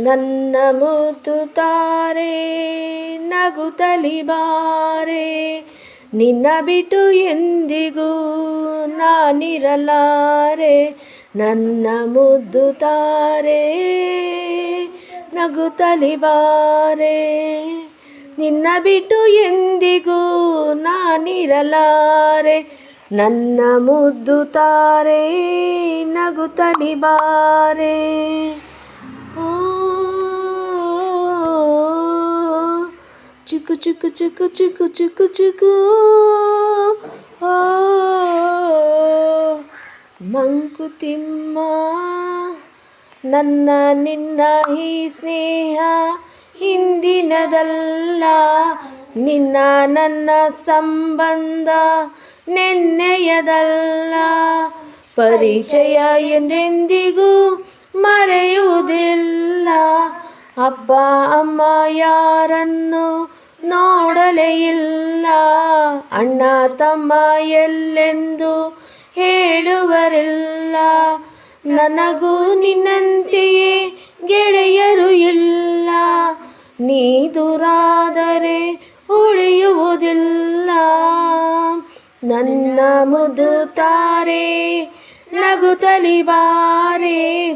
ನನ್ನ ಮುದ್ದು ತಾರೆ ನಗುತ್ತಲಿ ಬಾರೆ, ನಿನ್ನ ಬಿಟ್ಟು ಎಂದಿಗೂ ನಾನಿರಲಾರೆ. ನನ್ನ ಮುದ್ದು ತಾರೆ ನಗುತ್ತಲಿ ಬಾರೆ, ನಿನ್ನ ಬಿಟ್ಟು ಎಂದಿಗೂ ನಾನಿರಲಾರೆ. ನನ್ನ ಮುದ್ದು ತಾರೆ ನಗುತ್ತಲಿ ಬಾರೆ. ಚಿಕ್ಕು ಚಿಕ್ಕು ಚಿಕ್ಕು ಚಿಕ್ಕು ಚಿಕ್ಕು ಚಿಕ್ಕು. ಮಂಕುತಿಮ್ಮ ನನ್ನ ನಿನ್ನ ಈ ಸ್ನೇಹ ಹಿಂದಿನದಲ್ಲ. ನಿನ್ನ ನನ್ನ ಸಂಬಂಧ ನೆನ್ನೆಯದಲ್ಲ. ಪರಿಚಯ ಎಂದೆಂದಿಗೂ ಮರೆಯುವುದಿಲ್ಲ. ಅಪ್ಪ, ಅಮ್ಮ ಯಾರನ್ನು ನೋಡಲೇ ಇಲ್ಲ ಅಣ್ಣ ತಮ್ಮ ಎಲ್ಲೆಂದು ಹೇಳುವರಿಲ್ಲ. ನನಗೂ ನಿನ್ನಂತೆಯೇ ಗೆಳೆಯರು ಇಲ್ಲ. ನೀ ದೂರಾದರೆ ಉಳಿಯುವುದಿಲ್ಲ. ನನ್ನ ಮುದು ತಾರೆ ನಗುತ್ತಲಿ ಬಾರೆ.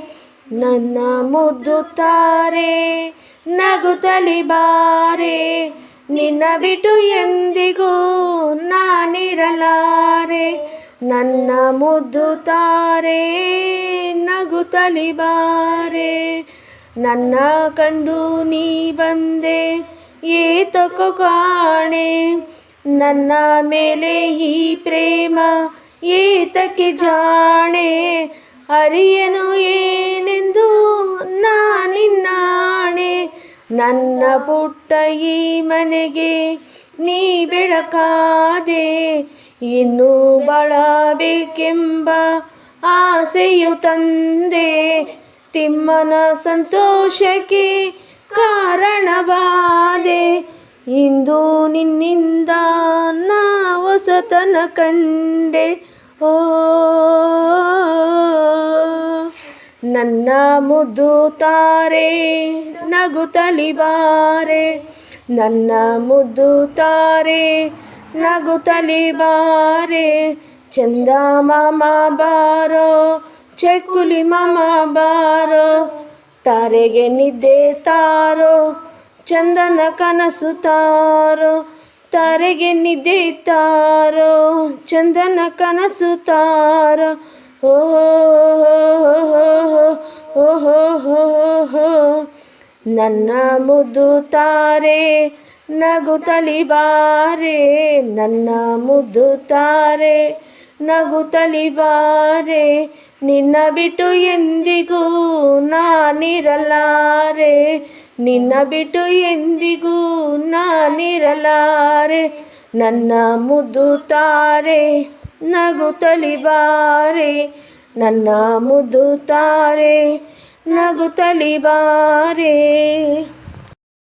ನನ್ನ ಮುದ್ದು ತಾರೆ ನಗುತ್ತಲಿ ಬಾರೆ. ನಿನ್ನ ಬಿಟ್ಟು ಎಂದಿಗೂ ನಾನಿರಲಾರೆ. ನನ್ನ ಮುದ್ದು ತಾರೆ ನಗುತ್ತಲಿ ಬಾರೆ ನನ್ನ ಕಂಡು ನೀ ಬಂದೆ ಏತಕ್ಕೋ ಕಾಣೆ. ನನ್ನ ಮೇಲೆ ಈ ಪ್ರೇಮ, ಏತಕ್ಕೆ ಜಾಣೆ. ಅರಿಯನು ಏನೆಂದು ನನ್ನ ಪುಟ್ಟ ಈ ಮನೆಗೆ ನೀ ಬೆಳಕಾದೆ, ಇನ್ನೂ ಬಳಬೇಕೆಂಬ ಆಸೆಯು ತಂದೆ. ತಿಮ್ಮನ ಸಂತೋಷಕ್ಕೆ ಕಾರಣವಾದೆ. ಇಂದು ನಿನ್ನಿಂದ ನಾ ಹೊಸತನ ಕಂಡೆ. ಓ ನನ್ನ ಮುದ್ದು ತಾರೆ ನಗುತ್ತಲಿ ಬಾರೆ. ನನ್ನ ಮುದ್ದು ತಾರೆ ನಗುತ್ತಲಿ ಬಾರೆ. ಚಂದ ಮಾಮ ಬಾರೋ, ಚಕ್ಕುಲಿ ಮಾಮ ಬಾರೋ. ತಾರೆಗೆ ನಿದ್ದೆ ತಾರೋ, ಚಂದನ ಕನಸು ತಾರೋ. ತಾರೆಗೆ ನಿದ್ದೆ ತಾರೋ, ಚಂದನ ಕನಸು ತಾರೋ. ನನ್ನ ಮುದ್ದು ತಾರೆ ನಗುತ್ತಲಿ ಬಾರೆ. ನನ್ನ ಮುದ್ದು ತಾರೆ ನಗುತ್ತಲಿ ಬಾರೆ. ನಿನ್ನ ಬಿಟ್ಟು ಎಂದಿಗೂ ನಾನಿರಲಾರೆ. ನಿನ್ನ ಬಿಟ್ಟು ಎಂದಿಗೂ ನಾನಿರಲಾರೆ. ನನ್ನ ಮುದ್ದು ತಾರೆ ನಗುತ್ತಲಿ ಬಾರೆ ನನ್ನ ಮುದ್ದು ತಾರೆ ನಗು ಬಾರೆ